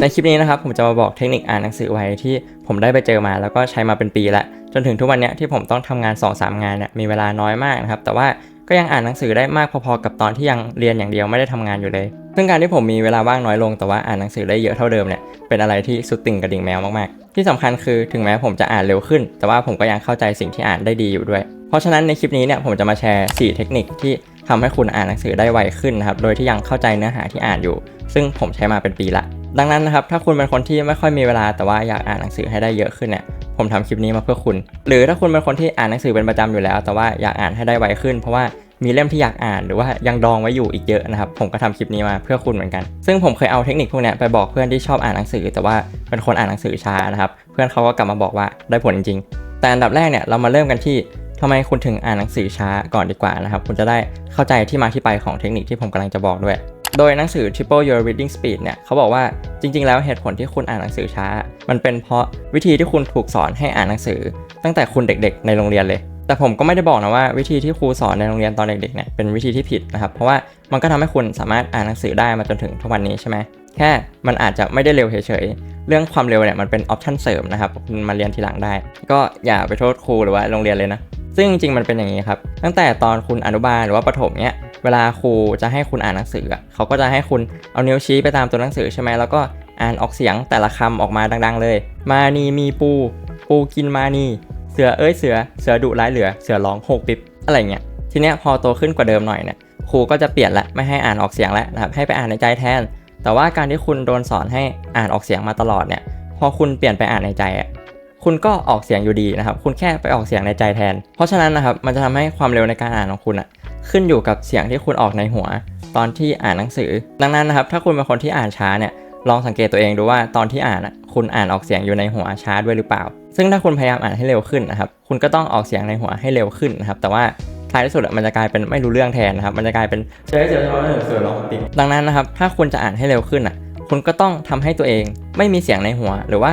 ในคลิปนี้นะครับผมจะมาบอกเทคนิคอ่านหนังสือไว้ที่ผมได้ไปเจอมา แล้วก็ใช้มาเป็นปีละจนถึงทุกวันนี้ที่ผมต้องทำงาน 2-3 งานเนี่ยมีเวลาน้อยมากนะครับแต่ว่าก็ยังอ่านหนังสือได้มากพอๆกับตอนที่ยังเรียนอย่างเดียวไม่ได้ทำงานอยู่เลย ซึ่งการที่ผมมีเวลาว่างน้อยลงแต่ว่าอ่านหนังสือได้เยอะเท่าเดิมเนี่ยเป็นอะไรที่สุดติ่งกระดิ่งแมวมากๆ ที่สำคัญคือถึงแม้ผมจะอ่านเร็วขึ้น แต่ว่าผมก็ยังเข้าใจสิ่งที่อ่านได้ดีอยู่ด้วย เพราะฉะนั้นในคลิปนี้เนี่ยผมจะมาแชร์ 4 เทคนิคที่ทำให้คุณอ่านหนังสือได้ไวขึ้นนะครับโดยที่ยังเข้าใจเนื้อหาที่อ่านอยู่ ซึ่งผมใช้มาเป็นปีละ ดังนั้นนะครับถ้าคุณเป็นคนที่ไม่ค่อยมีเวลาแต่ว่าอยากอ่านหนังสือให้ได้เยอะขึ้นเนี่ยผมทำคลิปนี้มาเพื่อคุณ หรือถ้าคุณเป็นคนที่อ่านหนังสือเป็นประจำอยู่แล้ว แต่ว่าอยากอ่านให้ได้ไวขึ้น เพราะว่ามีเล่มที่อยากอ่านหรือว่ายังดองไว้อยู่อีกเยอะนะครับผมก็ทำคลิปนี้มาเพื่อคุณเหมือนกัน ซึ่งผมเคยเอาเทคนิคพวกนี้ไปบอกเพื่อนที่ชอบอ่านหนังสือ แต่ว่าเป็นคนอ่านหนังสือช้านะครับเพื่อนเขาก็กลับมาบอกว่าได้ผลจริงๆ แต่อันดับแรกเนี่ยเรามาเริ่มกันที่ทำไมคุณถึงอ่านหนังสือช้าก่อนดีกว่านะครับคุณจะได้เข้าใจที่มาที่ไปของเทคนิคที่ผมกำลังจะบอกด้วย โดยหนังสือ Triple Your Reading Speed เนี่ยเขาบอกว่าจริง ๆ แล้วเหตุผลที่คุณอ่านหนังสือช้า มันเป็นเพราะวิธีที่คุณถูกสอนให้อ่านหนังสือ ตั้งแต่คุณเด็กๆ ในโรงเรียนเลย แต่ผมก็ไม่ได้บอกนะว่าวิธีที่ครูสอนในโรงเรียนตอนเด็กๆเนี่ยเป็นวิธีที่ผิดนะครับเพราะว่ามันก็ทำให้คุณสามารถอ่านหนังสือได้มาจนถึงทุกวันนี้ใช่ไหมแค่มันอาจจะไม่ได้เร็วเฉยๆ เรื่องความเร็วเนี่ยมันเป็นออปชันเสริมนะครับ คุณมาเรียนทีหลังได้ ก็อย่าไปโทษครูหรือว่าโรงเรียนเลยนะ ซึ่งจริงๆมันเป็นอย่างนี้ครับ ตั้งแต่ตอนคุณอนุบาลหรือว่าประถมเนี้ยเวลาครูจะให้คุณอ่านหนังสือเขาก็จะให้คุณเอานิ้วชี้ไปตามตัวหนังสือใช่ไหมแล้วก็อ่านออกเสียงแต่ละคำออกมาดัง ๆ เลย มานีมีปู ปูกินมานีเสือเอ้ยเสือเสือดุร้ายเหลือเสือร้องหกปิบอะไรเงี้ยทีเนี้ยพอโตขึ้นกว่าเดิมหน่อยเนี่ยครูก็จะเปลี่ยนละไม่ให้อ่านออกเสียงแล้วนะครับให้ไปอ่านในใจแทน แต่ว่าการที่คุณโดนสอนให้อ่านออกเสียงมาตลอดเนี่ยพอคุณเปลี่ยนไปอ่านในใจอะ คุณก็ออกเสียงอยู่ดีนะครับ คุณแค่ไปออกเสียงในใจแทน เพราะฉะนั้นนะครับ มันจะทำให้ความเร็วในการอ่านของคุณอะขึ้นอยู่กับเสียงที่คุณออกในหัว ตอนที่อ่านหนังสือ ดังนั้นนะครับ ถ้าคุณเป็นคนที่อ่านช้าเนี่ย ลองสังเกตตัวเองดูว่าตอนที่อ่านอะคุณอ่านออกเสียงอยู่ในหัวช้าด้วยหรือเปล่า ซึ่งถ้าคุณพยายามอ่านให้เร็วขึ้นนะครับ คุณก็ต้องออกเสียงในหัวให้เร็วขึ้นนะครับ แต่ว่าท้ายที่สุดมันจะกลายเป็นไม่รู้เรื่องแทนนะครับ มันจะกลายเป็นเสือเสือร้องเสือร้องปิดังนั้นนะครับ ถ้าคุณจะอ่านให้เร็วขึ้นอะ คุณก็ต้องทำให้ตัวเองไม่มีเสียงในหัว หรือว่า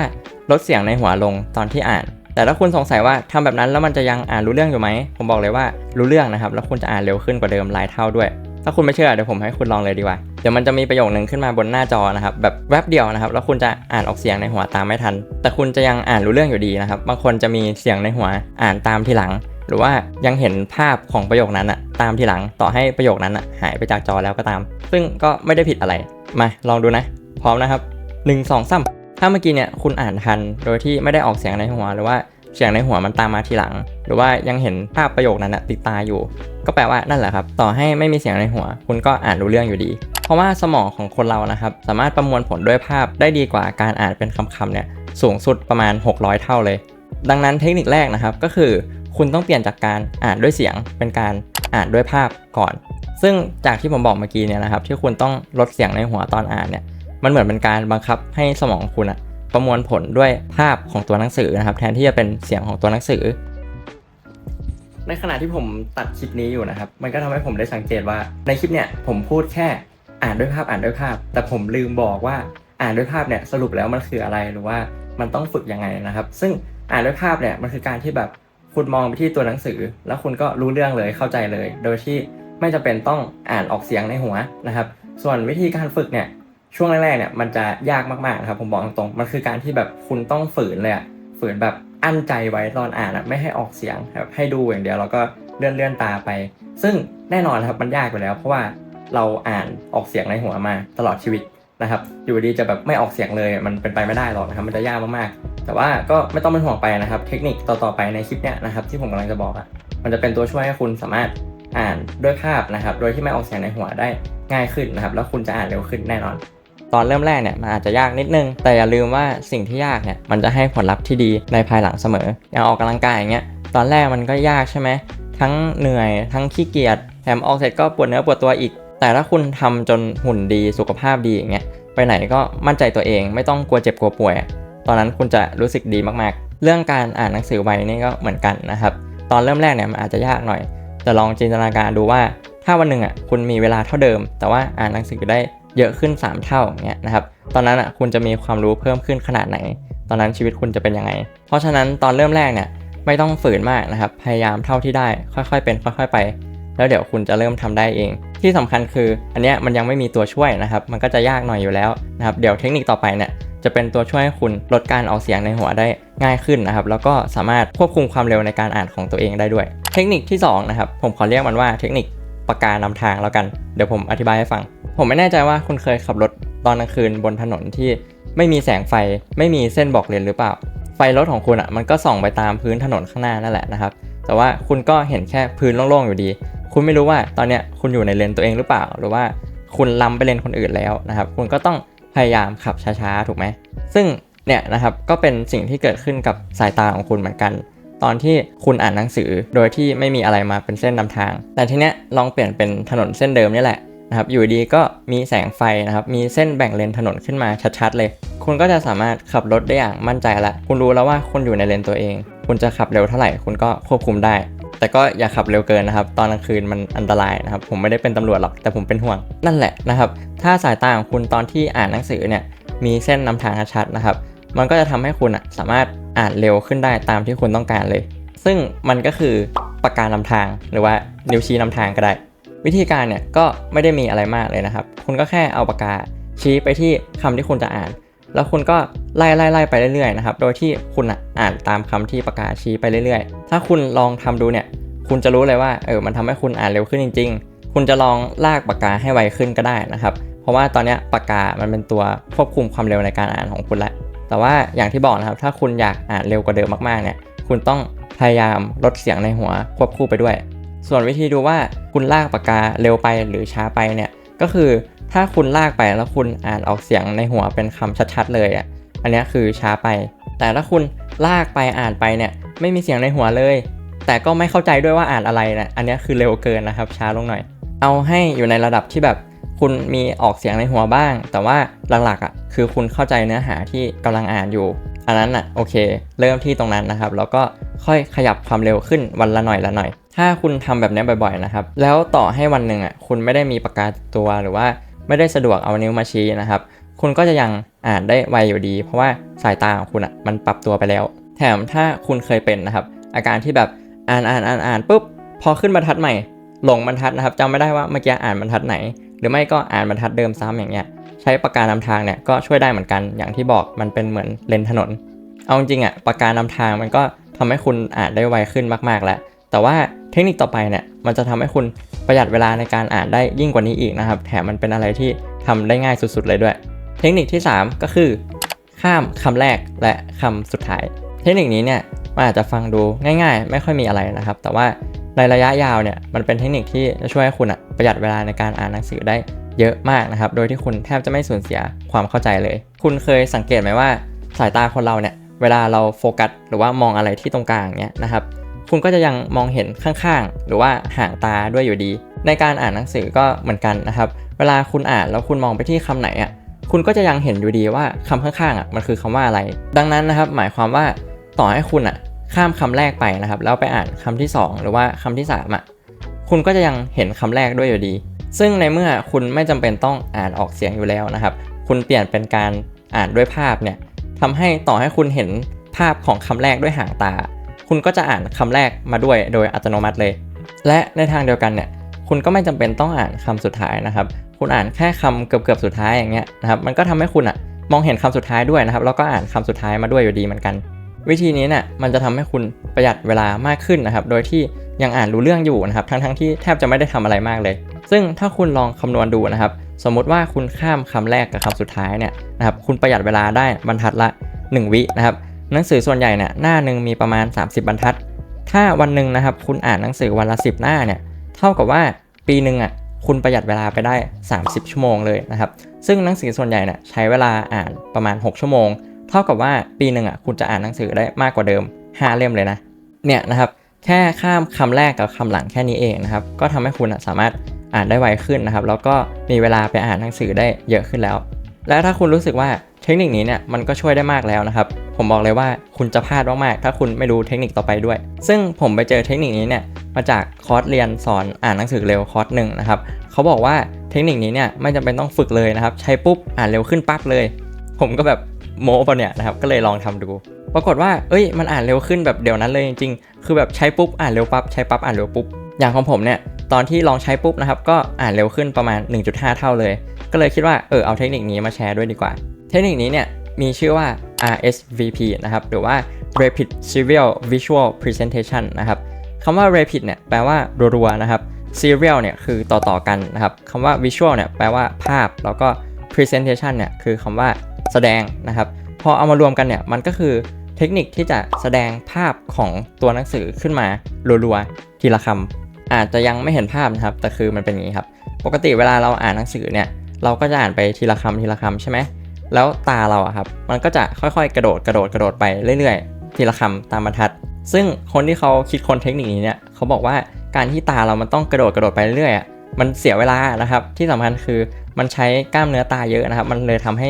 ลดเสียงในหัวลงตอนที่อ่าน แต่ถ้าคุณสงสัยว่าทำแบบนั้นแล้วมันจะยังอ่านรู้เรื่องอยู่ไหม ผมบอกเลยว่ารู้เรื่องนะครับ แล้วคุณจะอ่านเร็วขึ้นกว่าเดิมหลายเท่าด้วย ถ้าคุณไม่เชื่อเดี๋ยวผมให้คุณลองเลยดีกว่า เดี๋ยวมันจะมีประโยคนึงขึ้นมาบนหน้าจอนะครับแบบแวบเดียวนะครับ แล้วคุณจะอ่านออกเสียงในหัวตามไม่ทัน แต่คุณจะยังอ่านรู้เรื่องอยู่ดีนะครับ บางคนจะมีเสียงในหัวอ่านตามทีหลัง หรือว่ายังเห็นภาพของประโยคนั้นอะตามทีหลัง ต่อให้ประโยคนั้นอะหายไปจากจอแล้วก็ตาม ซึ่งก็ไม่ได้ผิดอะไร มาลองดูนะ พร้อมนะครับ 1 2 3 ถ้าเมื่อกี้เนี่ยคุณอ่านทันโดยที่ไม่ได้ออกเสียงในหัวหรือว่าเสียงในหัวมันตามมาทีหลัง หรือว่ายังเห็นภาพประโยคนั้นนะติดตาอยู่ ก็แปลว่านั่นแหละครับ ต่อให้ไม่มีเสียงในหัว คุณก็อ่านรู้เรื่องอยู่ดี เพราะว่าสมองของคนเรานะครับ สามารถประมวลผลด้วยภาพได้ดีกว่าการอ่านเป็นคำๆเนี่ยสูงสุดประมาณ 600 เท่าเลย ดังนั้นเทคนิคแรกนะครับก็คือ คุณต้องเปลี่ยนจากการอ่านด้วยเสียง เป็นการอ่านด้วยภาพก่อน ซึ่งจากที่ผมบอกเมื่อกี้เนี่ยนะครับ ที่คุณต้องลดเสียงในหัวตอนอ่านเนี่ย มันเหมือนเป็นการบังคับให้สมองคุณอะประมวลผลด้วยภาพของตัวหนังสือนะครับ แทนที่จะเป็นเสียงของตัวหนังสือ ในขณะที่ผมตัดคลิปนี้อยู่นะครับ มันก็ทำให้ผมได้สังเกตว่า ในคลิปเนี่ยผมพูดแค่อ่านด้วยภาพอ่านด้วยภาพ แต่ผมลืมบอกว่าอ่านด้วยภาพเนี่ยสรุปแล้วมันคืออะไรหรือว่ามันต้องฝึกยังไงนะครับ ซึ่งอ่านด้วยภาพเนี่ยมันคือการที่แบบคุณมองไปที่ตัวหนังสือ แล้วคุณก็รู้เรื่องเลยเข้าใจเลย โดยที่ไม่จำเป็นต้องอ่านออกเสียงในหัวนะครับ ส่วนวิธีการฝึกเนี่ย ช่วงแรกๆเนี่ยมันจะยากมากๆนะครับผมบอกตรงๆมันคือการที่แบบคุณต้องฝืนเลยอะฝืนแบบอั้นใจไว้ตอนอ่านอะไม่ให้ออกเสียงครับให้ดูอย่างเดียวแล้วก็เลื่อนเลื่อนตาไป ซึ่งแน่นอนครับมันยากอยู่แล้ว เพราะว่าเราอ่านออกเสียงในหัวมาตลอดชีวิตนะครับอยู่ดีจะแบบไม่ออกเสียงเลยมันเป็นไปไม่ได้หรอกนะครับมันจะยากมากๆ แต่ว่าก็ไม่ต้องเป็นห่วงไปนะครับ เทคนิคต่อๆไปในคลิปเนี้ยนะครับที่ผมกำลังจะบอกอะมันจะเป็นตัวช่วยให้คุณสามารถอ่านด้วยภาพนะครับ โดยที่ไม่ออกเสียงในหัวได้ง่ายขึ้นนะครับ แล้วคุณจะอ่านเร็วขึ้นแน่นอน ตอนเริ่มแรกเนี่ยมันอาจจะยากนิดนึง แต่อย่าลืมว่าสิ่งที่ยากเนี่ยมันจะให้ผลลัพธ์ที่ดีในภายหลังเสมอ อย่างออกกำลังกายอย่างเงี้ยตอนแรกมันก็ยากใช่ไหมทั้งเหนื่อยทั้งขี้เกียจแถมออกเสร็จก็ปวดเนื้อปวดตัวอีก แต่ถ้าคุณทำจนหุ่นดีสุขภาพดีอย่างเงี้ยไปไหนก็มั่นใจตัวเองไม่ต้องกลัวเจ็บกลัวป่วย ตอนนั้นคุณจะรู้สึกดีมากๆ เรื่องการอ่านหนังสือไวนี่ก็เหมือนกันนะครับตอนเริ่มแรกเนี่ยมันอาจจะยากหน่อย แต่ลองจินตนาการดูว่าถ้าวันหนึ่งอะคุณมีเวลาเท่าเดิม แต่ว่าอ่านหนังสือได้ เยอะขึ้น 3 เท่าอย่างเงี้ยนะครับ ตอนนั้นอะคุณจะมีความรู้เพิ่มขึ้นขนาดไหน ตอนนั้นชีวิตคุณจะเป็นยังไง เพราะฉะนั้นตอนเริ่มแรกเนี่ยไม่ต้องฝืนมากนะครับ พยายามเท่าที่ได้ ค่อยๆเป็น ค่อย ๆ ไป แล้วเดี๋ยวคุณจะเริ่มทำได้เอง ที่สำคัญคือ อันเนี้ยมันยังไม่มีตัวช่วยนะครับ มันก็จะยากหน่อยอยู่แล้วนะครับ เดี๋ยวเทคนิคต่อไปเนี่ยจะเป็นตัวช่วยให้คุณลดการออกเสียงในหัวได้ง่ายขึ้นนะครับ แล้วก็สามารถควบคุมความเร็วในการอ่านของตัวเองได้ด้วย เทคนิคที่สองนะครับ ผมขอเรียกมันว่าเทคนิค ปากกานำทางแล้วกัน เดี๋ยวผมอธิบายให้ฟัง ผมไม่แน่ใจว่าคุณเคยขับรถตอนกลางคืนบนถนนที่ไม่มีแสงไฟ ไม่มีเส้นบอกเลนหรือเปล่า ไฟรถของคุณอะมันก็ส่องไปตามพื้นถนนข้างหน้านั่นแหละนะครับ แต่ว่าคุณก็เห็นแค่พื้นโล่งๆอยู่ดี คุณไม่รู้ว่าตอนเนี้ยคุณอยู่ในเลนตัวเองหรือเปล่า หรือว่าคุณล้ำไปเลนคนอื่นแล้วนะครับ คุณก็ต้องพยายามขับช้าๆ ถูกไหม ซึ่งเนี่ยนะครับก็เป็นสิ่งที่เกิดขึ้นกับสายตาของคุณเหมือนกัน ตอนที่คุณอ่านหนังสือ โดยที่ไม่มีอะไรมาเป็นเส้นนำทาง แต่ทีเนี้ยลองเปลี่ยนเป็นถนนเส้นเดิมนี่แหละนะครับอยู่ดีก็มีแสงไฟนะครับมีเส้นแบ่งเลนถนนขึ้นมาชัดๆเลย คุณก็จะสามารถขับรถได้อย่างมั่นใจละคุณรู้แล้วว่าคุณอยู่ในเลนตัวเอง คุณจะขับเร็วเท่าไหร่คุณก็ควบคุมได้ แต่ก็อย่าขับเร็วเกินนะครับ ตอนกลางคืนมันอันตรายนะครับ ผมไม่ได้เป็นตำรวจหรอกแต่ผมเป็นห่วง นั่นแหละนะครับ ถ้าสายตาของคุณตอนที่อ่านหนังสือเนี่ยมีเส้นนำทางชัดนะครับ มันก็จะทำให้คุณอะสามารถ อ่านเร็วขึ้นได้ตามที่คุณต้องการเลย ซึ่งมันก็คือปากกานำทางหรือว่านิ้วชี้นำทางก็ได้ วิธีการเนี่ยก็ไม่ได้มีอะไรมากเลยนะครับ คุณก็แค่เอาปากกาชี้ไปที่คำที่คุณจะอ่าน แล้วคุณก็ไล่ไล่ไล่ไปเรื่อยๆนะครับ โดยที่คุณอ่านตามคำที่ปากกาชี้ไปเรื่อยๆ ถ้าคุณลองทำดูเนี่ย คุณจะรู้เลยว่าเออ มันทำให้คุณอ่านเร็วขึ้นจริง ๆ คุณจะลองลากปากกาให้ไวขึ้นก็ได้นะครับ เพราะว่าตอนนี้ปากกามันเป็นตัวควบคุมความเร็วในการอ่านของคุณแล้ว แต่ว่าอย่างที่บอกนะครับ ถ้าคุณอยากอ่านเร็วกว่าเดิมมากๆเนี่ย คุณต้องพยายามลดเสียงในหัวควบคู่ไปด้วย ส่วนวิธีดูว่าคุณลากปากกาเร็วไปหรือช้าไปเนี่ย ก็คือถ้าคุณลากไปแล้วคุณอ่านออกเสียงในหัวเป็นคำชัดๆ เลยอะ อันนี้คือช้าไป แต่ถ้าคุณลากไปอ่านไปเนี่ยไม่มีเสียงในหัวเลย แต่ก็ไม่เข้าใจด้วยว่าอ่านอะไรนะอันนี้คือเร็วเกินนะครับช้าลงหน่อย เอาให้อยู่ในระดับที่แบบ คุณมีออกเสียงในหัวบ้าง แต่ว่าหลักๆอะคือคุณเข้าใจเนื้อหาที่กำลังอ่านอยู่ อันนั้นอะโอเค เริ่มที่ตรงนั้นนะครับ แล้วก็ค่อยขยับความเร็วขึ้นวันละหน่อยละหน่อย ถ้าคุณทำแบบนี้บ่อยๆนะครับ แล้วต่อให้วันหนึ่งอะคุณไม่ได้มีปากกาตัวหรือว่าไม่ได้สะดวกเอานิ้วมาชี้นะครับ คุณก็จะยังอ่านได้ไวอยู่ดี เพราะว่าสายตาของคุณอะมันปรับตัวไปแล้ว แถมถ้าคุณเคยเป็นนะครับ อาการที่แบบอ่านอ่านอ่านอ่านปุ๊บพอขึ้นบรรทัดใหม่หลงบรรทัดนะครับจำไม่ได้ว่าเมื่อกี้อ่านบรรทัดไหน รือไม่ก็อ่านบรรทัดเดิมซ้ำอย่างเงี้ยใช้ปากกานำทางเนี่ยก็ช่วยได้เหมือนกันอย่างที่บอกมันเป็นเหมือนเลนถนน เอาจริงๆอะปากกานำทางมันก็ทำให้คุณอ่านได้ไวขึ้นมากๆแล้ว แต่ว่าเทคนิคต่อไปเนี่ยมันจะทำให้คุณประหยัดเวลาในการอ่านได้ยิ่งกว่านี้อีกนะครับ แถมมันเป็นอะไรที่ทำได้ง่ายสุดๆเลยด้วย เทคนิคที่ 3 ก็คือ ข้ามคำแรกและคำสุดท้าย เทคนิคนี้เนี่ยมันอาจจะฟังดูง่าย ๆ ไม่ค่อยมีอะไรนะครับ แต่ว่า ในระยะยาวเนี่ยมันเป็นเทคนิคที่จะช่วยให้คุณอะประหยัดเวลาในการอ่านหนังสือได้เยอะมากนะครับ โดยที่คุณแทบจะไม่สูญเสียความเข้าใจเลย คุณเคยสังเกตไหมว่าสายตาคนเราเนี่ยเวลาเราโฟกัสหรือว่ามองอะไรที่ตรงกลางเนี่ยนะครับคุณก็จะยังมองเห็นข้างๆ หรือว่าห่างตาด้วยอยู่ดี ในการอ่านหนังสือก็เหมือนกันนะครับ เวลาคุณอ่านแล้วคุณมองไปที่คำไหนอะคุณก็จะยังเห็นอยู่ดีว่าคำข้างๆอะมันคือคำว่าอะไร ดังนั้นนะครับหมายความว่าต่อให้คุณอะ ข้ามคำแรกไปนะครับ แล้วไปอ่านคำที่ 2 หรือว่าคำที่3อะคุณก็จะยังเห็นคำแรกด้วยอยู่ดี ซึ่งในเมื่อคุณไม่จำเป็นต้องอ่านออกเสียงอยู่แล้วนะครับ คุณเปลี่ยนเป็นการอ่านด้วยภาพเนี่ยทำให้ต่อให้คุณเห็นภาพของคำแรกด้วยหางตา คุณก็จะอ่านคำแรกมาด้วยโดยอัตโนมัติเลย และในทางเดียวกันเนี่ยคุณก็ไม่จำเป็นต้องอ่านคำสุดท้ายนะครับ คุณอ่านแค่คำเกือบเกือบๆสุดท้ายอย่างเงี้ยนะครับ มันก็ทำให้คุณอะมองเห็นคำสุดท้ายด้วยนะครับ แล้วก็อ่านคำสุดท้ายมาด้วยอยู่ดีเหมือนกัน วิธีนี้เนี่ยมันจะทำให้คุณประหยัดเวลามากขึ้นนะครับ โดยที่ยังอ่านรู้เรื่องอยู่นะครับ ทั้งๆที่แทบจะไม่ได้ทำอะไรมากเลย ซึ่งถ้าคุณลองคำนวณดูนะครับ สมมุติว่าคุณข้ามคำแรกกับคำสุดท้ายเนี่ยนะครับ คุณประหยัดเวลาได้บรรทัดละ 1 วินะครับ หนังสือส่วนใหญ่เนี่ยหน้าหนึ่งมีประมาณ 30 บรรทัด ถ้าวันหนึ่งนะครับ คุณอ่านหนังสือวันละ 10 หน้าเนี่ย เท่ากับว่าปีหนึ่งอะ คุณประหยัดเวลาไปได้ 30 ชั่วโมงเลยนะครับ ซึ่งหนังสือส่วนใหญ่เนี่ยใช้เวลาอ่านประมาณ 6 ชั่วโมง เท่ากับว่าปีหนึ่งอะคุณจะอ่านหนังสือได้มากกว่าเดิม 5 เล่มเลยนะ เนี่ยนะครับแค่ข้ามคำแรกกับคำหลังแค่นี้เองนะครับ ก็ทำให้คุณสามารถอ่านได้ไวขึ้นนะครับ แล้วก็มีเวลาไปอ่านหนังสือได้เยอะขึ้นแล้ว และถ้าคุณรู้สึกว่าเทคนิคนี้เนี่ยมันก็ช่วยได้มากแล้วนะครับ ผมบอกเลยว่าคุณจะพลาดมากๆถ้าคุณไม่รู้เทคนิคต่อไปด้วย ซึ่งผมไปเจอเทคนิคนี้เนี่ยมาจากคอร์สเรียนสอนอ่านหนังสือเร็วคอร์สหนึ่งนะครับเขาบอกว่าเทคนิคนี้เนี่ยไม่จำเป็นต้องฝึกเลยนะครับ ใช้ปุ๊บอ่านเร็วขึ้นปั๊บเลย ผมก็แบบ โม้ปะเนี่ยนะครับก็เลยลองทำดู ปรากฏว่าเอ้ยมันอ่านเร็วขึ้นแบบเดี๋ยวนั้นเลยจริงๆ คือแบบใช้ปุ๊บอ่านเร็วปั๊บใช้ปั๊บอ่านเร็วปุ๊บอย่างของผมเนี่ยตอนที่ลองใช้ปุ๊บนะครับก็อ่านเร็วขึ้นประมาณ 1.5 เท่าเลย ก็เลยคิดว่าเออเอาเทคนิคนี้มาแชร์ด้วยดีกว่า เทคนิคนี้เนี่ยมีชื่อว่า RSVP นะครับหรือว่า Rapid Serial Visual Presentation นะครับคำว่า Rapid เนี่ยแปลว่ารัวๆนะครับ Serial เนี่ยคือต่อๆกันนะครับคำว่า Visual เนี่ยแปลว่าภาพ แล้วก็ Presentation เนี่ยคือคำว่า แสดงนะครับ พอเอามารวมกันเนี่ยมันก็คือเทคนิคที่จะแสดงภาพของตัวหนังสือขึ้นมารัวๆทีละคำอาจจะยังไม่เห็นภาพนะครับแต่คือมันเป็นอย่างนี้ครับ ปกติเวลาเราอ่านหนังสือเนี่ยเราก็จะอ่านไปทีละคำทีละคำใช่ไหมแล้วตาเราอะครับมันก็จะค่อยๆ กระโดดกระโดดกระโดดไปเรื่อยๆ ทีละคำตามบรรทัด ซึ่งคนที่เขาคิดคนเทคนิคนี้เนี่ยเขาบอกว่าการที่ตาเรามันต้องกระโดดกระโดดไปเรื่อยๆอะมันเสียเวลานะครับ ที่สำคัญคือมันใช้กล้ามเนื้อตาเยอะนะครับ มันเลยทำให้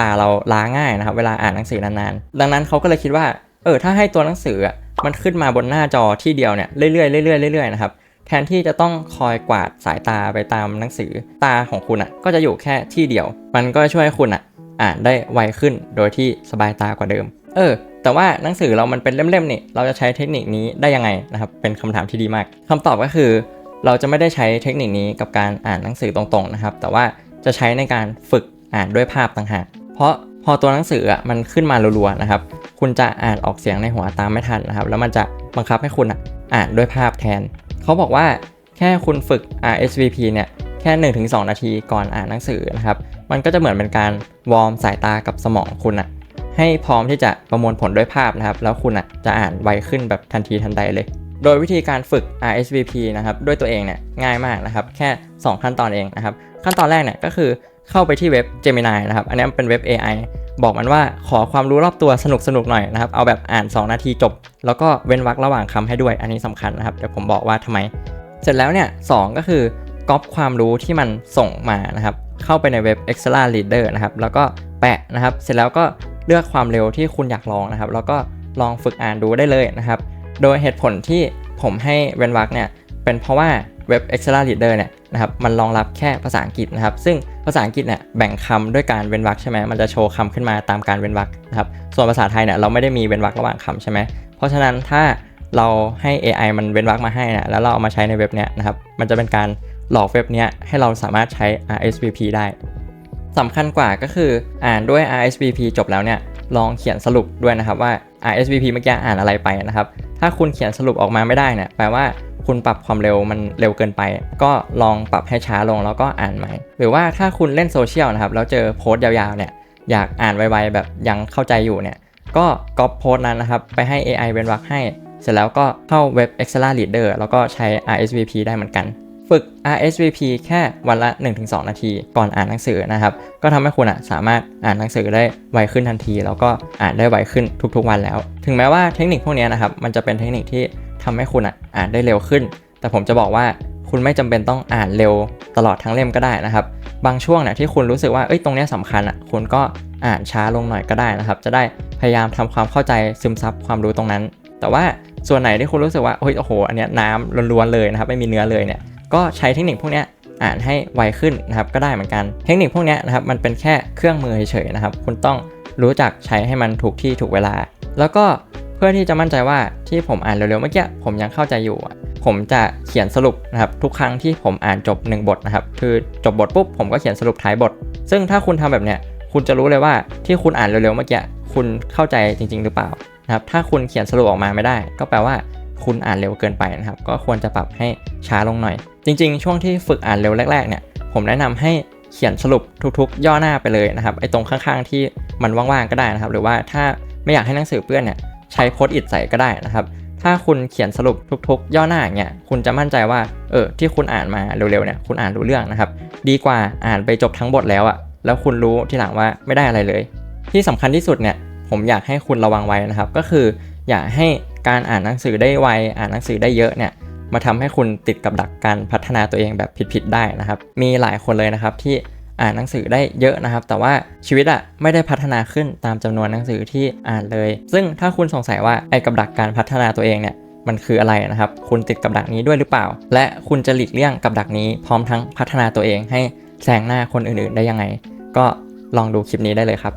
ตาเราล้าง่ายนะครับ เวลาอ่านหนังสือนานๆ ดังนั้นเขาก็เลยคิดว่า เออ ถ้าให้ตัวหนังสือมันขึ้นมาบนหน้าจอที่เดียวเนี่ย เรื่อยๆเรื่อยๆเรื่อยๆนะครับ แทนที่จะต้องคอยกวาดสายตาไปตามหนังสือ ตาของคุณอะ ก็จะอยู่แค่ที่เดียว มันก็ช่วยให้คุณอะ อ่านได้ไวขึ้น โดยที่สบายตากว่าเดิม เออ แต่ว่าหนังสือเรามันเป็นเล่มๆนี่ เราจะใช้เทคนิคนี้ได้ยังไงนะครับ เป็นคำถามที่ดีมากคำตอบก็คือ เราจะไม่ได้ใช้เทคนิคนี้กับการอ่านหนังสือตรงๆนะครับ แต่ว่าจะใช้ในการฝึกอ่านด้วยภาพต่างหาก เพราะพอตัวหนังสืออะมันขึ้นมารัวๆนะครับ คุณจะอ่านออกเสียงในหัวตามไม่ทันนะครับ แล้วมันจะบังคับให้คุณอ่านด้วยภาพแทน เขาบอกว่าแค่คุณฝึก RSVP เนี่ยแค่ 1-2 นาทีก่อนอ่านหนังสือนะครับ มันก็จะเหมือนเป็นการวอร์มสายตากับสมองคุณอะให้พร้อมที่จะประมวลผลด้วยภาพนะครับ แล้วคุณอะจะอ่านไวขึ้นแบบทันทีทันใดเลย โดยวิธีการฝึก RSVP นะครับด้วยตัวเองเนี่ยง่ายมากนะครับ แค่ 2 ขั้นตอนเองนะครับ ขั้นตอนแรกเนี่ยก็คือ เข้าไปที่เว็บ Gemini นะครับ อันนี้เป็นเว็บ AI บอกมันว่าขอความรู้รอบตัวสนุกสนุกๆหน่อยนะครับ เอาแบบอ่าน 2 นาทีจบ แล้วก็เว้นวรรคระหว่างคำให้ด้วย อันนี้สำคัญนะครับ เดี๋ยวผมบอกว่าทำไม เสร็จแล้วเนี่ยสองก็คือก๊อปความรู้ที่มันส่งมานะครับ เข้าไปในเว็บ Excel Reader นะครับ แล้วก็แปะนะครับ เสร็จแล้วก็เลือกความเร็วที่คุณอยากลองนะครับ แล้วก็ลองฝึกอ่านดูได้เลยนะครับ โดยเหตุผลที่ผมให้เว้นวรรคเนี่ย เป็นเพราะว่าเว็บ Excel Reader เนี่ยนะครับ มันรองรับแค่ภาษาอังกฤษนะครับ ซึ่ง ภาษาอังกฤษเนี่ยแบ่งคำด้วยการเว้นวรรคใช่ไหมมันจะโชว์คำขึ้นมาตามการเว้นวรรคนะครับ ส่วนภาษาไทยเนี่ยเราไม่ได้มีเว้นวรรคระหว่างคำใช่ไหมเพราะฉะนั้นถ้าเราให้ AI มันเว้นวรรคมาให้นะแล้วเราเอามาใช้ในเว็บเนี้ยนะครับ มันจะเป็นการหลอกเว็บเนี้ยให้เราสามารถใช้ RSVP ได้สำคัญกว่าก็คืออ่านด้วย RSVP จบแล้วเนี่ยลองเขียนสรุปด้วยนะครับว่า RSVP เมื่อกี้อ่านอะไรไปนะครับ ถ้าคุณเขียนสรุปออกมาไม่ได้เนี่ยแปลว่า คุณปรับความเร็วมันเร็วเกินไป ก็ลองปรับให้ช้าลงแล้วก็อ่านใหม่ หรือว่าถ้าคุณเล่นโซเชียลนะครับแล้วเจอโพสต์ยาวๆเนี่ยอยากอ่านไวๆแบบยังเข้าใจอยู่เนี่ยก็ก๊อปโพสต์นั้นนะครับไปให้ AI เว้นวรรคให้ เสร็จแล้วก็เข้าเว็บ Excel Reader แล้วก็ใช้ RSVP ได้เหมือนกัน ฝึก RSVP แค่วันละ 1-2 นาที ก่อนอ่านหนังสือนะครับ ก็ทำให้คุณอะสามารถอ่านหนังสือได้ไวขึ้นทันที แล้วก็อ่านได้ไวขึ้นทุกๆวันแล้ว ถึงแม้ว่าเทคนิคพวกนี้นะครับมันจะเป็นเทคนิคที่ ทำให้คุณอะอ่านได้เร็วขึ้น แต่ผมจะบอกว่าคุณไม่จำเป็นต้องอ่านเร็วตลอดทั้งเล่มก็ได้นะครับ บางช่วงเนี่ยที่คุณรู้สึกว่าเอ้ยตรงนี้ยสำคัญอะคุณก็อ่านช้าลงหน่อยก็ได้นะครับ จะได้พยายามทำความเข้าใจซึมซับความรู้ตรงนั้น แต่ว่าส่วนไหนที่คุณรู้สึกว่าโอ้ยโอ้โห อันเนี้ยน้ำล้วนๆเลยนะครับไม่มีเนื้อเลยเนี่ยก็ใช้เทคนิคพวกเนี้ยอ่านให้ไวขึ้นนะครับก็ได้เหมือนกัน เทคนิคพวกเนี้ยนะครับมันเป็นแค่เครื่องมือเฉยๆนะครับ คุณต้องรู้จักใช้ให้มันถูกที่ถูกเวลา แล้วก็ พื่อที่จะมั่นใจว่าที่ผมอ่านเร็วๆเมื่อกี้ผมยังเข้าใจอยู่ ผมจะเขียนสรุปนะครับทุกครั้งที่ผมอ่านจบ 1 บทนะครับคือจบบทปุ๊บผมก็เขียนสรุปท้ายบท ซึ่งถ้าคุณทำแบบเนี้ยคุณจะรู้เลยว่าที่คุณอ่านเร็วๆเมื่อกี้คุณเข้าใจจริง ๆ หรือเปล่านะครับถ้าคุณเขียนสรุปออกมาไม่ได้ ก็แปลว่าคุณอ่านเร็วเกินไปนะครับ ก็ควรจะปรับให้ช้าลงหน่อย จริง ๆ ช่วงที่ฝึกอ่านเร็วแรกๆเนี่ยผมแนะนำให้เขียนสรุปทุกๆ ย่อหน้าไปเลยนะครับไอ้ตรงข้างๆที่มันว่างๆก็ได้นะครับ หรือว่าถ้าไม่อยากให้หนังสือเปื้อนเนี่ย ใช้โพสต์อิทใส่ก็ได้นะครับ ถ้าคุณเขียนสรุปทุกๆ ย่อหน้าอย่างเงี้ยคุณจะมั่นใจว่าเออที่คุณอ่านมาเร็วๆเนี่ยคุณอ่านรู้เรื่องนะครับ ดีกว่าอ่านไปจบทั้งบทแล้วอะแล้วคุณรู้ทีหลังว่าไม่ได้อะไรเลย ที่สำคัญที่สุดเนี่ยผมอยากให้คุณระวังไว้นะครับ ก็คืออย่าให้การอ่านหนังสือได้ไวอ่านหนังสือได้เยอะเนี่ยมาทำให้คุณติดกับดักการพัฒนาตัวเองแบบผิดๆได้นะครับ มีหลายคนเลยนะครับที่ อ่านหนังสือได้เยอะนะครับ แต่ว่าชีวิตอะไม่ได้พัฒนาขึ้นตามจำนวนหนังสือที่อ่านเลย ซึ่งถ้าคุณสงสัยว่าไอ้กับดักการพัฒนาตัวเองเนี่ยมันคืออะไรนะครับ คุณติดกับดักนี้ด้วยหรือเปล่า และคุณจะหลีกเลี่ยงกับดักนี้พร้อมทั้งพัฒนาตัวเองให้แซงหน้าคนอื่นๆ ได้ยังไง ก็ลองดูคลิปนี้ได้เลยครับ